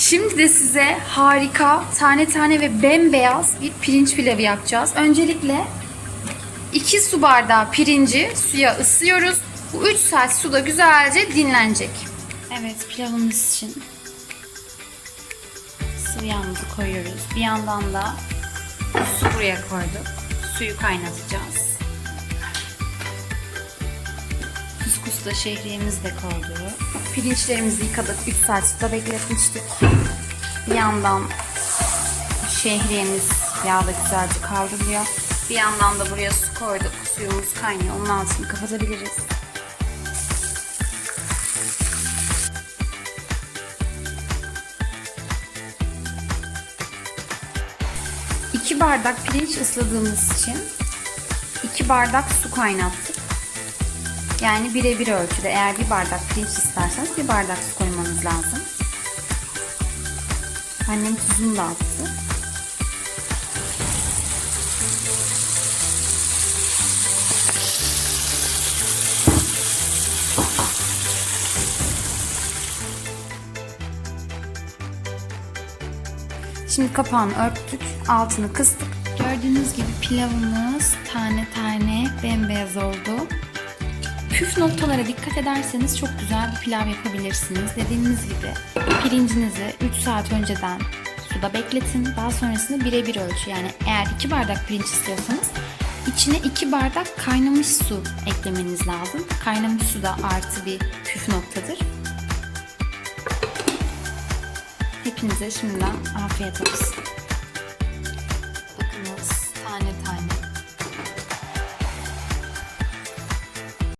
Şimdi de size harika tane tane ve bembeyaz bir pirinç pilavı yapacağız. Öncelikle 2 su bardağı pirinci suya ısıyoruz. Bu 3 saat suda güzelce dinlenecek. Evet pilavımız için sıvı koyuyoruz. Bir yandan da su buraya koyduk. Suyu kaynatacağız. Kuskusta şehriyemizi de koyduk. Pirinçlerimizi yıkadık. 3 saat suda bekletmiştik. Bir yandan şehriyemiz yağda güzelce kavruluyor. Bir yandan da buraya su koyduk. Suyumuz kaynıyor. Onun altını kapatabiliriz. İki bardak pirinç ısladığımız için iki bardak su kaynattık. Yani birebir ölçüde eğer bir bardak pirinç isterseniz bir bardak su koymanız lazım. Annem tuzunu da attı. Şimdi kapağını örttük, altını kıstık. Gördüğünüz gibi pilavımız tane tane bembeyaz oldu. Püf noktalara dikkat ederseniz çok güzel bir pilav yapabilirsiniz. Dediğimiz gibi pirincinizi 3 saat önceden suda bekletin. Daha sonrasında birebir ölçü. Yani eğer 2 bardak pirinç istiyorsanız içine 2 bardak kaynamış su eklemeniz lazım. Kaynamış su da artı bir püf noktadır. Hepinize şimdiden afiyet olsun.